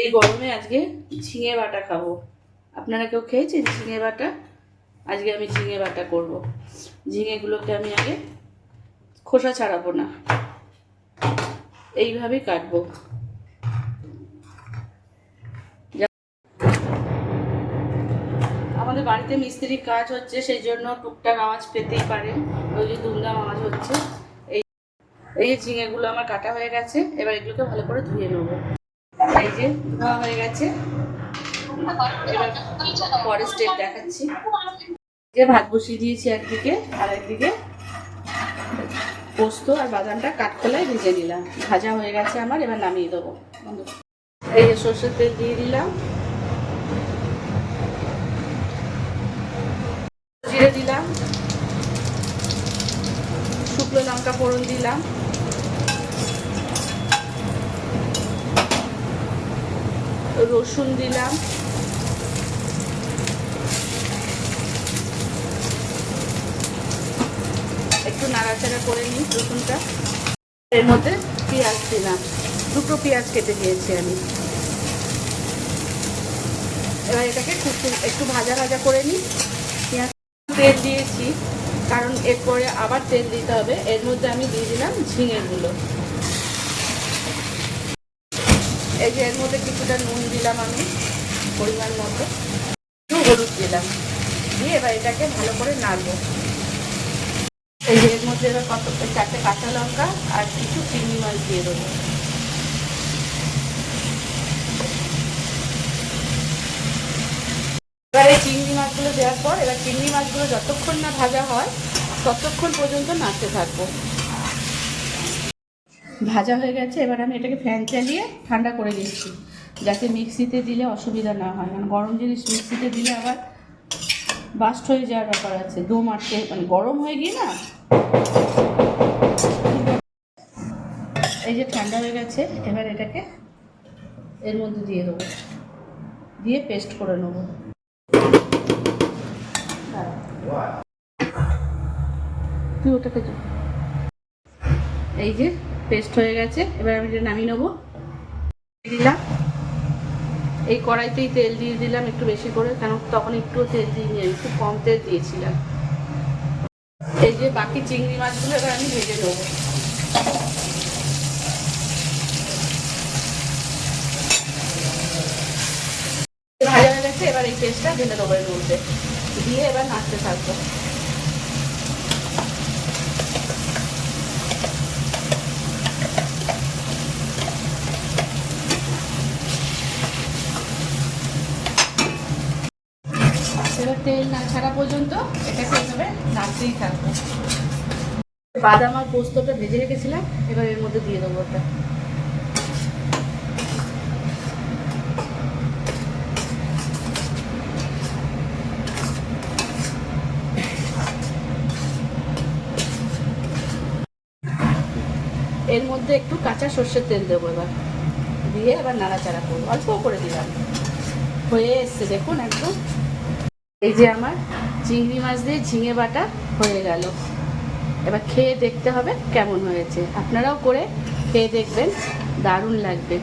এই গরমে আজকে ঝিঙে বাটা খাব। আপনারা কেউ খেয়েছেন ঝিঙে বাটা? আজকে আমি ঝিঙে বাটা করব। ঝিঙেগুলোকে আমি আগে খোসা ছাড়াবো না। এইভাবেই কাটবো। আমাদের বাড়িতে মিস্ত্রির কাজ হচ্ছে, সেই জন্য টুকটাক আওয়াজ পেতেই পারেন ওই যে দুমদাম আওয়াজ হচ্ছে। এই এই ঝিঙেগুলো আমার কাটা হয়ে গেছে, এবার এগুলোকে ভালো করে ধুয়ে নেব। এই হয়ে গেছে। এবার পরের স্টেপ দেখাচ্ছি। যে ভাত বসিয়ে দিয়েছি একদিকে আর একদিকে পোস্ত আর বাদামটা কাঠখোলায় ভেজে নিলাম। ভাজা হয়ে গেছে আমার, এবার নামিয়ে দেবো। এই যে সর্ষের তেল দিয়ে দিলাম। জিরে দিলাম। শুকনো লঙ্কা ফোড়ন দিলাম। রসুন দিলাম। একটু নাড়াচাড়া করে নিই রসুনটা। এর মধ্যে পেঁয়াজ দিলাম। দুটো পেঁয়াজ কেটে দিয়েছি আমি। এবার এটাকে খুব একটু ভাজা ভাজা করে নিই। পেঁয়াজ তেল দিয়েছি, কারণ এরপরে আবার তেল দিতে হবে। এর মধ্যে আমি দিয়ে দিলাম ঝিঙেগুলো। এই যে এর মধ্যে কিছুটা নুন দিলাম আমি, পরিমাণ মতো। একটু হলুদ দিলাম। দিয়ে এবার এটাকে ভালো করে নাড়বো। এই যে এর মধ্যে এবার কত চারটে কাঁচা লঙ্কা আর কিছু চিংড়ি মাছ দিয়ে দেবো। এবার এই চিংড়ি মাছগুলো দেওয়ার পর, এবার চিংড়ি মাছগুলো যতক্ষণ না ভাজা হয়, ততক্ষণ পর্যন্ত নাড়তে থাকব। ভাজা হয়ে গেছে, এবার আমি এটাকে ফ্যান চালিয়ে ঠান্ডা করে দিচ্ছি যাতে মিক্সিতে দিলে অসুবিধা না হয়। কারণ গরম জিনিস মিক্সিতে দিলে আবার বাস্ট হয়ে যাওয়ার ব্যাপার আছে। দো মারতে মানে গরম হয়ে গিয়ে না এই যে ঠান্ডা হয়ে গেছে, এবার এটাকে এর মধ্যে দিয়ে দেবো। দিয়ে পেস্ট করে নেব। তুই ওটাকে। এই যে পেস্ট হয়ে গেছে। এবার আমি এটা নামিয়ে নেব। দিলাম। এই কড়াইতেই তেল দিয়ে দিলাম একটু বেশি করে কেন তখন একটু তেল দিইনি আমি, খুব কম তেল দিয়েছিলাম। এই যে বাকি চিংড়ি মাছগুলো এবার আমি ভেজে নেব। ভাজা হয়ে গেছে, এবার এই পেস্টটা ঢেলে দেবো এর মধ্যে। দিয়ে এবার নাচতে থাকব। তেল না ছাড়া পর্যন্ত এটাকে এভাবে নাড়তেই থাকব। বাদাম আর পোস্তটা ভেজে রেখেছিলাম, এবার এর মধ্যে দিয়ে দেবো ওটা। এর মধ্যে একটু কাঁচা সর্ষের তেল দেবো এবার। দিয়ে এবার নাড়াচাড়া করব। অল্প করে দিলাম। হয়ে এসছে, দেখুন একদম এই যে আমার চিংড়ি মাছ দিয়ে ঝিঙে বাটা হয়ে গেল। এবার খেয়ে দেখতে হবে কেমন হয়েছে। আপনারাও করে খেয়ে দেখবেন, দারুণ লাগবে।